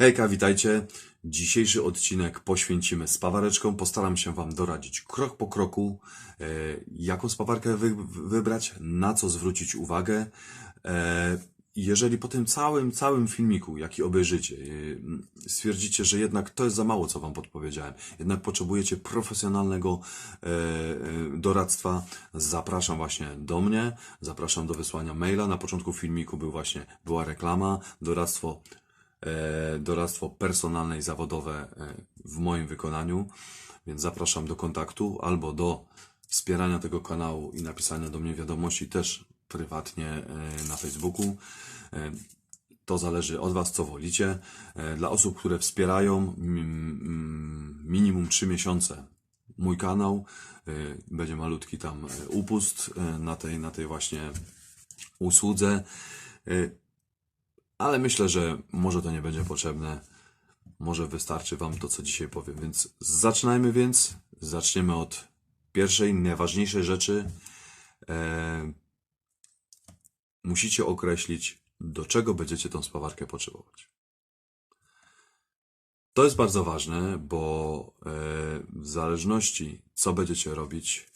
Hejka, witajcie. Dzisiejszy odcinek poświęcimy spawareczkom. Postaram się Wam doradzić krok po kroku, e, jaką spawarkę wy, wybrać, na co zwrócić uwagę. E, jeżeli po tym całym, całym filmiku, jaki obejrzycie, e, stwierdzicie, że jednak to jest za mało, co Wam podpowiedziałem, jednak potrzebujecie profesjonalnego doradztwa, zapraszam właśnie do mnie, zapraszam do wysłania maila. Na początku filmiku był właśnie, była reklama, doradztwo doradztwo personalne i zawodowe e, w moim wykonaniu, więc zapraszam do kontaktu albo do wspierania tego kanału i napisania do mnie wiadomości też prywatnie e, na Facebooku. E, To zależy od Was, co wolicie. E, Dla osób, które wspierają minimum 3 miesiące mój kanał, e, będzie malutki tam e, upust e, na tej, na tej właśnie usłudze. Ale myślę, że może to nie będzie potrzebne. Może wystarczy Wam to, co dzisiaj powiem. Więc zaczynajmy więc. Zaczniemy od pierwszej, najważniejszej rzeczy. E, musicie określić, do czego będziecie tą spawarkę potrzebować. To jest bardzo ważne, bo e, w zależności, co będziecie robić,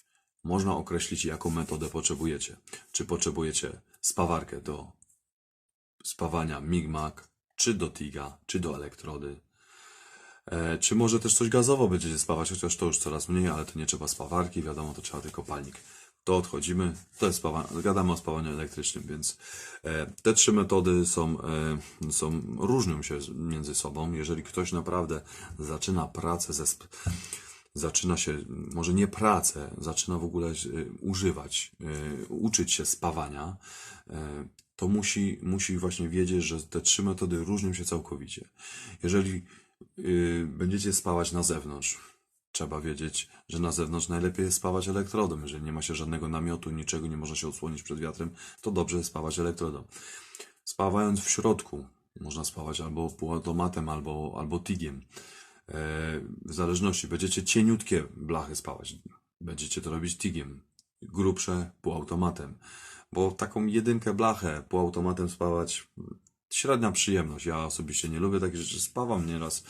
można określić, jaką metodę potrzebujecie. Czy potrzebujecie spawarkę do spawania Migmak, czy do Tiga, czy do elektrody. E, czy może też coś gazowo będziecie spawać, chociaż to już coraz mniej, ale to nie trzeba spawarki, wiadomo, to trzeba tylko palnik. To odchodzimy, to jest spawa- gadamy o spawaniu elektrycznym, więc e, te trzy metody są, e, są, różnią się między sobą. Jeżeli ktoś naprawdę zaczyna pracę ze, zaczyna się, może nie pracę, zaczyna w ogóle używać, uczyć się spawania, to musi, musi właśnie wiedzieć, że te trzy metody różnią się całkowicie. Jeżeli y, będziecie spawać na zewnątrz, trzeba wiedzieć, że na zewnątrz najlepiej jest spawać elektrodą. Jeżeli nie ma się żadnego namiotu, niczego, nie można się odsłonić przed wiatrem, to dobrze jest spawać elektrodą. Spawając w środku, można spawać albo półautomatem, albo, albo tigiem. E, w zależności, będziecie cieniutkie blachy spawać, będziecie to robić tigiem, grubsze półautomatem, bo taką jedynkę blachę półautomatem spawać średnia przyjemność. Ja osobiście nie lubię takich rzeczy, spawam nieraz,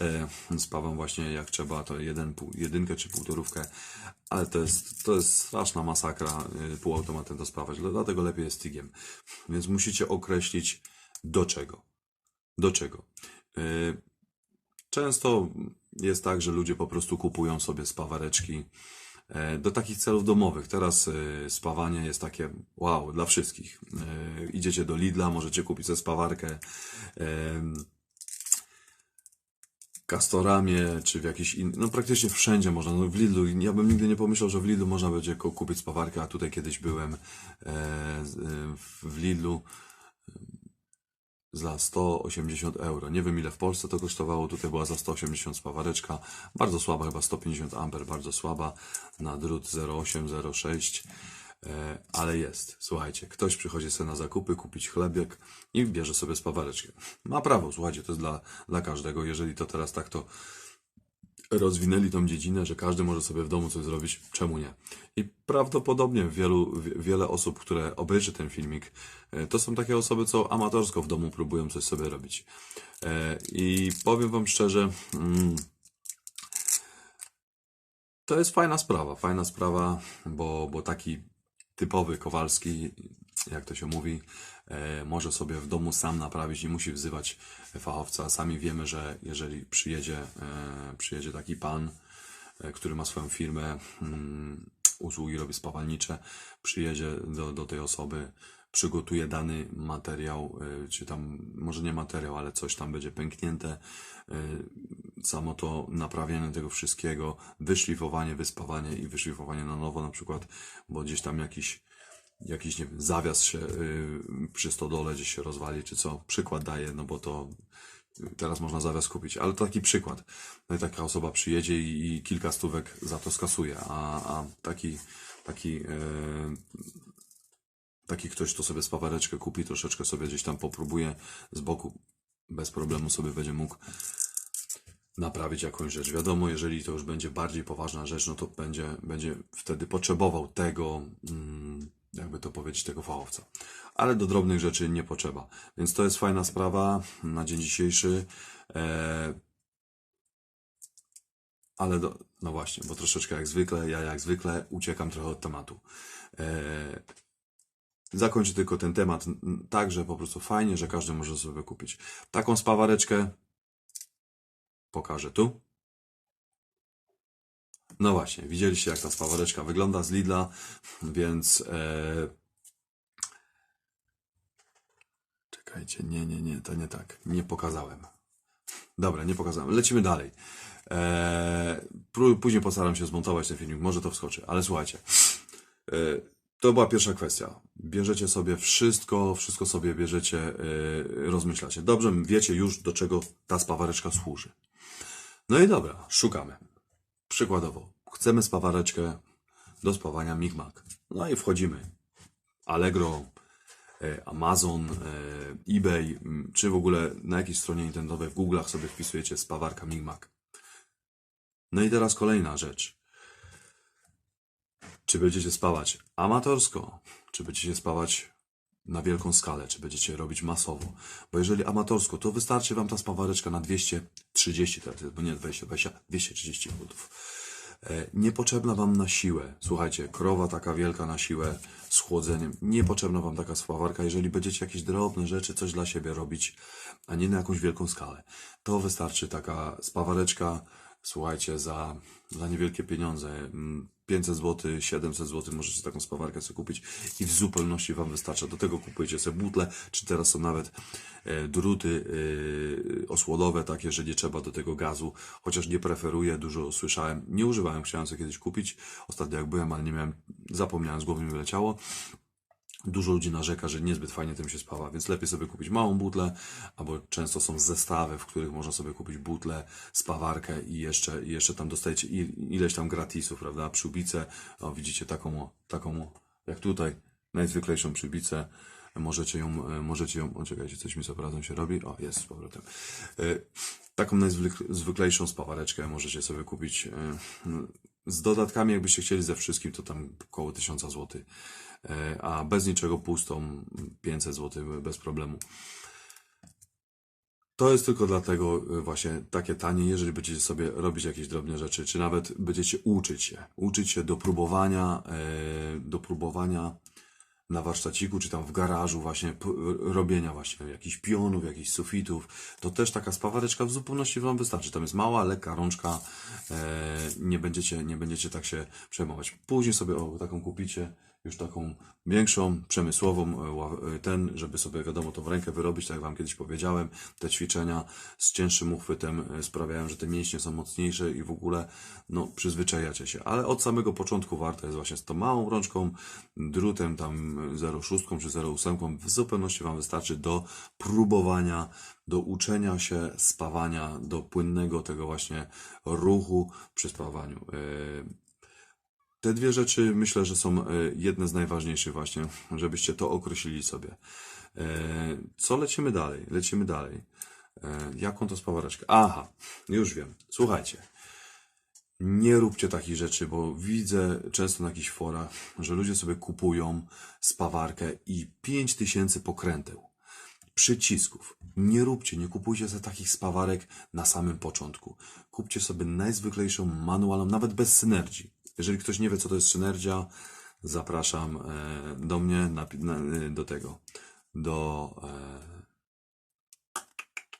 e, spawam właśnie jak trzeba, to jeden, pół, jedynkę czy półtorówkę, ale to jest, to jest straszna masakra e, półautomatem to spawać, dlatego lepiej jest tigiem. Więc musicie określić do czego. Do czego. E, Często jest tak, że ludzie po prostu kupują sobie spawareczki do takich celów domowych. Teraz e, spawanie jest takie wow, dla wszystkich. E, Idziecie do Lidla, możecie kupić sobie spawarkę. Castoramie, czy w jakiś inny, no praktycznie wszędzie można, no w Lidlu, ja bym nigdy nie pomyślał, że w Lidlu można będzie ku- kupić spawarkę, a tutaj kiedyś byłem e, e, w Lidlu za 180 euro. Nie wiem ile w Polsce to kosztowało, tutaj była za 180 spawareczka, bardzo słaba, chyba 150 amper, bardzo słaba, na drut 0,8, 0,6, e, ale jest. Słuchajcie, ktoś przychodzi sobie na zakupy, kupić chlebek i bierze sobie spawareczkę. Ma prawo, słuchajcie, to jest dla, dla każdego, jeżeli to teraz tak to rozwinęli tą dziedzinę, że każdy może sobie w domu coś zrobić, czemu nie? I prawdopodobnie wielu, wie- wiele osób, które obejrzy ten filmik, e, to są takie osoby, co amatorsko w domu próbują coś sobie robić. E, I powiem Wam szczerze, mm, to jest fajna sprawa, fajna sprawa, bo, bo taki typowy Kowalski, jak to się mówi, e, może sobie w domu sam naprawić, nie musi wzywać fachowca. Sami wiemy, że jeżeli przyjedzie, e, przyjedzie taki pan, e, który ma swoją firmę, mm, usługi robi spawalnicze, przyjedzie do, do tej osoby, przygotuje dany materiał, czy tam, może nie materiał, ale coś tam będzie pęknięte, samo to naprawianie tego wszystkiego, wyszlifowanie, wyspawanie i wyszlifowanie na nowo na przykład, bo gdzieś tam jakiś jakiś, nie wiem, zawias się y, przy stodole gdzieś się rozwali, czy co. Przykład daję, no bo to y, teraz można zawias kupić, ale to taki przykład. No i taka osoba przyjedzie i, i kilka stówek za to skasuje, a, a taki, taki, y, taki ktoś, kto sobie spawareczkę kupi, troszeczkę sobie gdzieś tam popróbuje z boku, bez problemu sobie będzie mógł naprawić jakąś rzecz. Wiadomo, jeżeli to już będzie bardziej poważna rzecz, no to będzie, będzie wtedy potrzebował tego, mm, jakby to powiedzieć, tego fachowca. Ale do drobnych rzeczy nie potrzeba. Więc to jest fajna sprawa na dzień dzisiejszy. E, ale do, no właśnie, bo troszeczkę jak zwykle, ja jak zwykle uciekam trochę od tematu. E, zakończę tylko ten temat tak, że po prostu fajnie, że każdy może sobie kupić. Taką spawareczkę pokażę tu. No właśnie, widzieliście jak ta spawareczka wygląda z Lidla, więc e... czekajcie, nie, nie, nie, to nie tak, nie pokazałem. Dobra, nie pokazałem, lecimy dalej. E... Później postaram się zmontować ten filmik, może to wskoczy, ale słuchajcie. E... To była pierwsza kwestia. Bierzecie sobie wszystko, wszystko sobie bierzecie, e... rozmyślacie. Dobrze, wiecie już do czego ta spawareczka służy. No i dobra, szukamy. Przykładowo, chcemy spawareczkę do spawania Migmak. No i wchodzimy. Allegro, e, Amazon, e, eBay, czy w ogóle na jakiejś stronie internetowej w Google'ach sobie wpisujecie spawarka Migmak. No i teraz kolejna rzecz. Czy będziecie spawać amatorsko, czy będziecie spawać na wielką skalę, czy będziecie robić masowo. Bo jeżeli amatorsko, to wystarczy Wam ta spawareczka na 230 teraz bo nie 20, 20 230 funtów. E, Niepotrzebna Wam na siłę. Słuchajcie, krowa taka wielka na siłę z chłodzeniem. Niepotrzebna Wam taka spawarka, jeżeli będziecie jakieś drobne rzeczy, coś dla siebie robić, a nie na jakąś wielką skalę. To wystarczy taka spawareczka, słuchajcie, za, za niewielkie pieniądze. mm, 500 zł, 700 zł możecie taką spawarkę sobie kupić i w zupełności Wam wystarcza. Do tego kupujecie sobie butle, czy teraz są nawet e, druty e, osłonowe takie, że nie trzeba do tego gazu, chociaż nie preferuję, dużo słyszałem, nie używałem, chciałem sobie kiedyś kupić, ostatnio jak byłem, ale nie miałem, zapomniałem, z głowy mi wyleciało. Dużo ludzi narzeka, że niezbyt fajnie tym się spawa, więc lepiej sobie kupić małą butlę, albo często są zestawy, w których można sobie kupić butlę, spawarkę i jeszcze, jeszcze tam dostajecie ileś tam gratisów, prawda? Przyłbicę, o, widzicie taką, taką, jak tutaj, najzwyklejszą przybicę. Możecie ją, możecie ją, o czekajcie, coś mi z obrazem się robi, o, jest z powrotem. E, Taką najzwyklejszą spawareczkę możecie sobie kupić e, z dodatkami, jakbyście chcieli ze wszystkim, to tam około 1000 zł, E, a bez niczego pustą 500 zł bez problemu. To jest tylko dlatego e, właśnie takie tanie, jeżeli będziecie sobie robić jakieś drobne rzeczy, czy nawet będziecie uczyć się, uczyć się do próbowania, e, do próbowania na warsztaciku, czy tam w garażu właśnie robienia właśnie jakichś pionów, jakichś sufitów, to też taka spawareczka w zupełności Wam wystarczy. Tam jest mała, lekka rączka, e, nie będziecie, nie będziecie tak się przejmować. Później sobie o, taką kupicie, już taką większą, przemysłową, e, e, ten, żeby sobie wiadomo w rękę wyrobić, tak jak Wam kiedyś powiedziałem, te ćwiczenia z cięższym uchwytem e, sprawiają, że te mięśnie są mocniejsze i w ogóle no, przyzwyczajacie się. Ale od samego początku warto jest właśnie z tą małą rączką, drutem tam 0,6 czy 0,8 w zupełności Wam wystarczy do próbowania, do uczenia się spawania, do płynnego tego właśnie ruchu przy spawaniu. Te dwie rzeczy myślę, że są e, jedne z najważniejszych właśnie, żebyście to określili sobie. E, Co lecimy dalej? Lecimy dalej. E, Jaką to spawareczkę? Aha, już wiem. Słuchajcie. Nie róbcie takich rzeczy, bo widzę często na jakichś forach, że ludzie sobie kupują spawarkę i 5000 pokręteł, przycisków. Nie róbcie, nie kupujcie sobie takich spawarek na samym początku. Kupcie sobie najzwyklejszą manualną, nawet bez synergii. Jeżeli ktoś nie wie, co to jest synergia, zapraszam e, do mnie, na, e, do tego, do... E,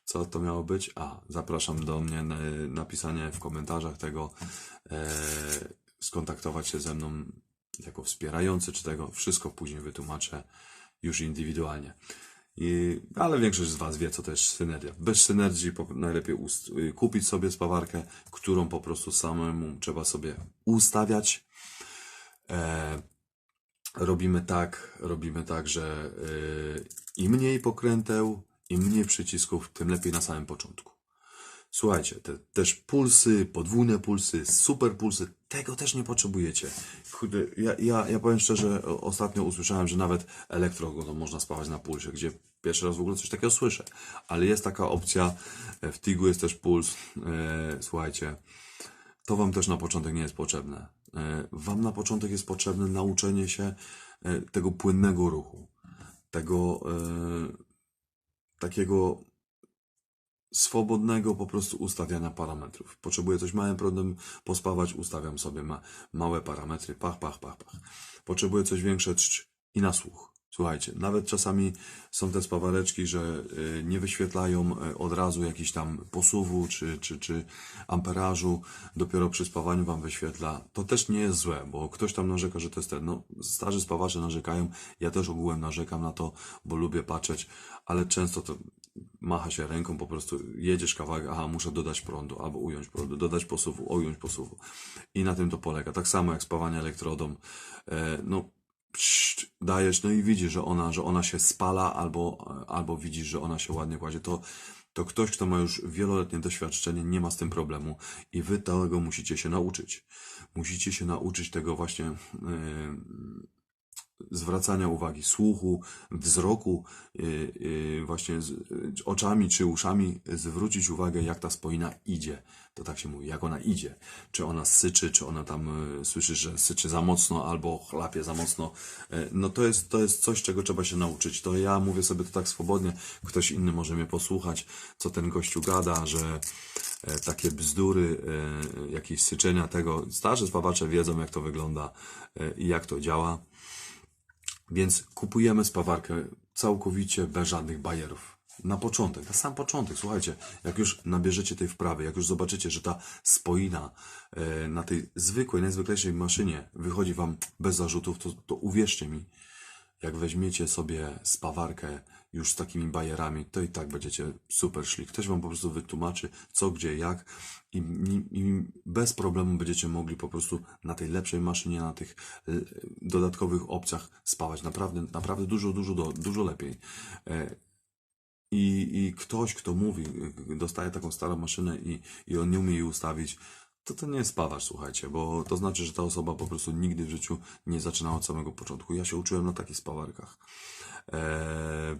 co to miało być? A, zapraszam do mnie na napisanie w komentarzach tego, skontaktować się ze mną jako wspierający, czy tego wszystko później wytłumaczę już indywidualnie. I, ale większość z Was wie, co to jest synergia. Bez synergii najlepiej y, kupić sobie spawarkę, którą po prostu samemu trzeba sobie ustawiać. E, robimy tak, robimy tak, że y, im mniej pokręteł, im mniej przycisków, tym lepiej na samym początku. Słuchajcie, te, też pulsy, podwójne pulsy, super pulsy, tego też nie potrzebujecie. Ja, ja, ja powiem szczerze, ostatnio usłyszałem, że nawet elektro to można spawać na pulsie, gdzie pierwszy raz w ogóle coś takiego słyszę. Ale jest taka opcja, e, w Tigu jest też puls, e, słuchajcie, to Wam też na początek nie jest potrzebne. E, Wam na początek jest potrzebne nauczenie się e, tego płynnego ruchu, tego e, takiego swobodnego po prostu ustawiania parametrów. Potrzebuję coś mały problem pospawać, ustawiam sobie ma, małe parametry, pach, pach, pach, pach. Potrzebuję coś większe i na słuch. Słuchajcie, nawet czasami są te spawareczki, że y, nie wyświetlają y, od razu jakiś tam posuwu czy, czy, czy amperażu, dopiero przy spawaniu wam wyświetla. To też nie jest złe, bo ktoś tam narzeka, że to jest ten. No, starzy spawacze narzekają, ja też ogółem narzekam na to, bo lubię patrzeć, ale często to macha się ręką, po prostu jedziesz kawałek, aha, muszę dodać prądu, albo ująć prądu, dodać posuwu, ująć posuwu. I na tym to polega. Tak samo jak spawanie elektrodą. E, no, dajesz, no i widzisz, że ona, że ona się spala, albo, albo widzisz, że ona się ładnie kładzie, to, to ktoś, kto ma już wieloletnie doświadczenie, nie ma z tym problemu i wy tego musicie się nauczyć. Musicie się nauczyć tego właśnie yy, zwracania uwagi, słuchu, wzroku, yy, yy, właśnie yy, oczami czy uszami zwrócić uwagę, jak ta spoina idzie. To tak się mówi, jak ona idzie. Czy ona syczy, czy ona tam słyszy, że syczy za mocno albo chlapie za mocno. No to jest, to jest coś, czego trzeba się nauczyć. To ja mówię sobie to tak swobodnie, ktoś inny może mnie posłuchać, co ten gościu gada, że e, takie bzdury, e, jakieś syczenia tego. Starzy spawacze wiedzą, jak to wygląda e, i jak to działa. Więc kupujemy spawarkę całkowicie bez żadnych bajerów. Na początek, na sam początek, słuchajcie, jak już nabierzecie tej wprawy, jak już zobaczycie, że ta spoina e, na tej zwykłej, najzwyklejszej maszynie wychodzi Wam bez zarzutów, to, to uwierzcie mi, jak weźmiecie sobie spawarkę już z takimi bajerami, to i tak będziecie super szli. Ktoś wam po prostu wytłumaczy co, gdzie, jak i, i, i bez problemu będziecie mogli po prostu na tej lepszej maszynie, na tych e, dodatkowych opcjach spawać. Naprawdę, naprawdę dużo, dużo, dużo lepiej. E, I, I ktoś, kto mówi, dostaje taką starą maszynę i, i on nie umie jej ustawić, to to nie jest spawacz, słuchajcie, bo to znaczy, że ta osoba po prostu nigdy w życiu nie zaczynała od samego początku. Ja się uczyłem na takich spawarkach. Eee,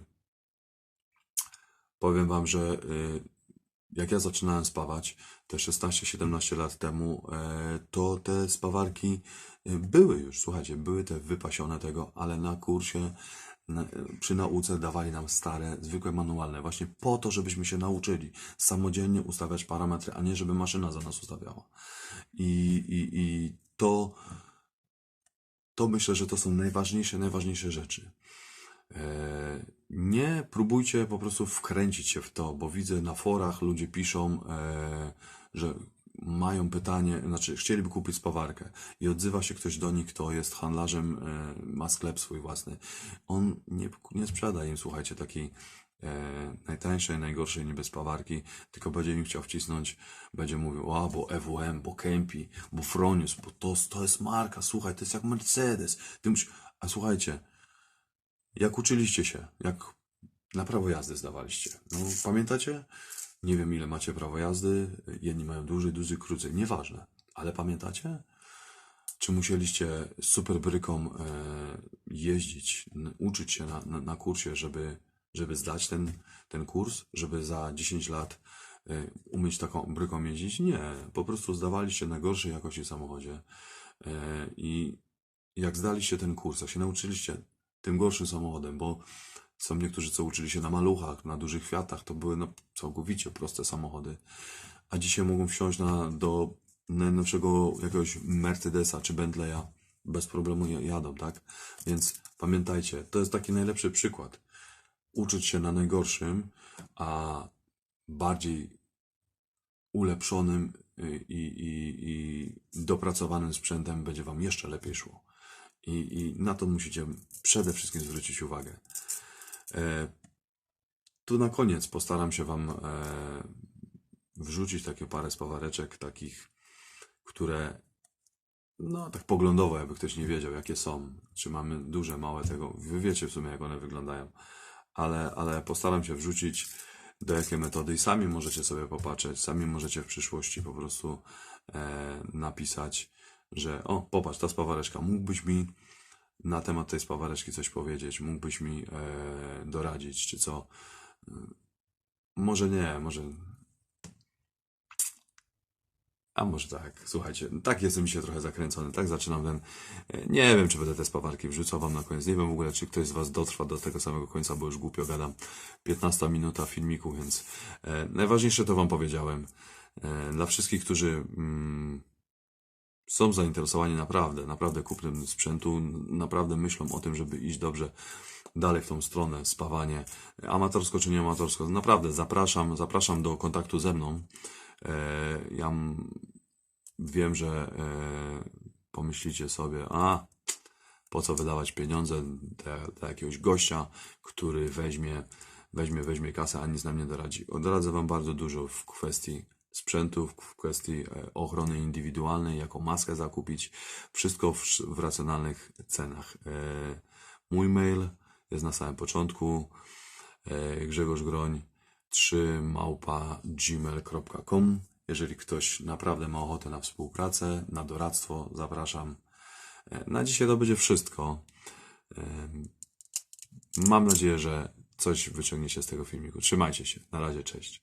powiem wam, że y, jak ja zaczynałem spawać te 16-17 lat temu, e, to te spawarki y, były już, słuchajcie, były te wypasione tego, ale na kursie, przy nauce dawali nam stare, zwykłe manualne, właśnie po to, żebyśmy się nauczyli samodzielnie ustawiać parametry, a nie żeby maszyna za nas ustawiała. I, i, i to, to myślę, że to są najważniejsze, najważniejsze rzeczy. E, Nie próbujcie po prostu wkręcić się w to, bo widzę na forach ludzie piszą, e, że mają pytanie, znaczy chcieliby kupić spawarkę i odzywa się ktoś do nich, kto jest handlarzem, e, ma sklep swój własny. On nie, nie sprzeda im, słuchajcie, takiej e, najtańszej, najgorszej niby spawarki, tylko będzie im chciał wcisnąć, będzie mówił, a bo EWM, bo Kempi, bo Fronius, bo to, to jest marka, słuchaj, to jest jak Mercedes. Ty musisz... A słuchajcie, jak uczyliście się? Jak na prawo jazdy zdawaliście? No, pamiętacie? Nie wiem, ile macie prawo jazdy. Jedni mają dłużej, duży, krócej. Nieważne. Ale pamiętacie? Czy musieliście z superbryką e, jeździć, uczyć się na, na, na kursie, żeby, żeby zdać ten, ten kurs? Żeby za 10 lat e, umieć taką bryką jeździć? Nie. Po prostu zdawaliście na gorszej jakości samochodzie. E, I jak zdaliście ten kurs, jak się nauczyliście tym gorszym samochodem, bo są niektórzy, co uczyli się na maluchach, na dużych Fiatach, to były no, całkowicie proste samochody, a dzisiaj mogą wsiąść na, do najnowszego jakiegoś Mercedesa czy Bentleya, bez problemu ja- jadą, tak? Więc pamiętajcie, to jest taki najlepszy przykład. Uczyć się na najgorszym, a bardziej ulepszonym y, i, i, i dopracowanym sprzętem będzie Wam jeszcze lepiej szło. I, I na to musicie przede wszystkim zwrócić uwagę. E, tu na koniec postaram się Wam e, wrzucić takie parę spawareczek, takich, które no tak poglądowo, jakby ktoś nie wiedział, jakie są. Czy mamy duże, małe tego. Wy wiecie w sumie, jak one wyglądają. Ale, ale postaram się wrzucić do jakiej metody i sami możecie sobie popatrzeć, sami możecie w przyszłości po prostu e, napisać, że o, popatrz, ta spawareczka, mógłbyś mi na temat tej spawareczki coś powiedzieć, mógłbyś mi e, doradzić, czy co. Może nie, może A może tak, słuchajcie, tak jestem dzisiaj trochę zakręcony, tak zaczynam ten, e, nie wiem, czy będę te spawarki wrzucał wam na koniec, nie wiem w ogóle, czy ktoś z was dotrwa do tego samego końca, bo już głupio gadam, 15 minuta filmiku, więc e, najważniejsze to wam powiedziałem. E, dla wszystkich, którzy mm, są zainteresowani naprawdę, naprawdę kupnem sprzętu, naprawdę myślą o tym, żeby iść dobrze dalej w tą stronę, spawanie, amatorsko czy nie amatorsko, naprawdę zapraszam, zapraszam do kontaktu ze mną. E, ja wiem, że e, pomyślicie sobie, a po co wydawać pieniądze dla, jakiegoś gościa, który weźmie, weźmie, weźmie kasę, a nic nam nie doradzi. Doradzę Wam bardzo dużo w kwestii sprzętów, w kwestii e, ochrony indywidualnej, jaką maskę zakupić, wszystko w, racjonalnych cenach. E, Mój mail jest na samym początku, e, Grzegorz Groń 3 małpa gmail.com. Jeżeli ktoś naprawdę ma ochotę na współpracę, na doradztwo, zapraszam. Na dzisiaj to będzie wszystko. Mam nadzieję, że coś wyciągniecie z tego filmiku. Trzymajcie się. Na razie, cześć.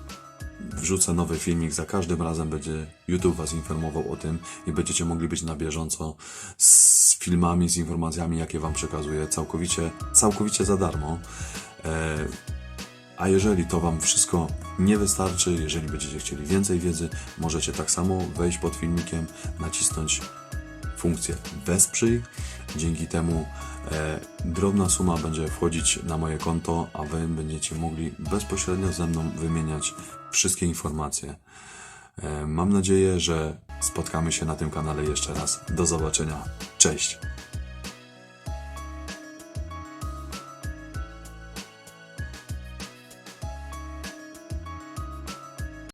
wrzucę nowy filmik, za każdym razem będzie YouTube Was informował o tym i będziecie mogli być na bieżąco z filmami, z informacjami, jakie Wam przekazuję całkowicie, całkowicie za darmo. E, a jeżeli to Wam wszystko nie wystarczy, jeżeli będziecie chcieli więcej wiedzy, możecie tak samo wejść pod filmikiem, nacisnąć funkcję wesprzyj. Dzięki temu e, drobna suma będzie wchodzić na moje konto, a Wy będziecie mogli bezpośrednio ze mną wymieniać wszystkie informacje. E, mam nadzieję, że spotkamy się na tym kanale jeszcze raz. Do zobaczenia. Cześć!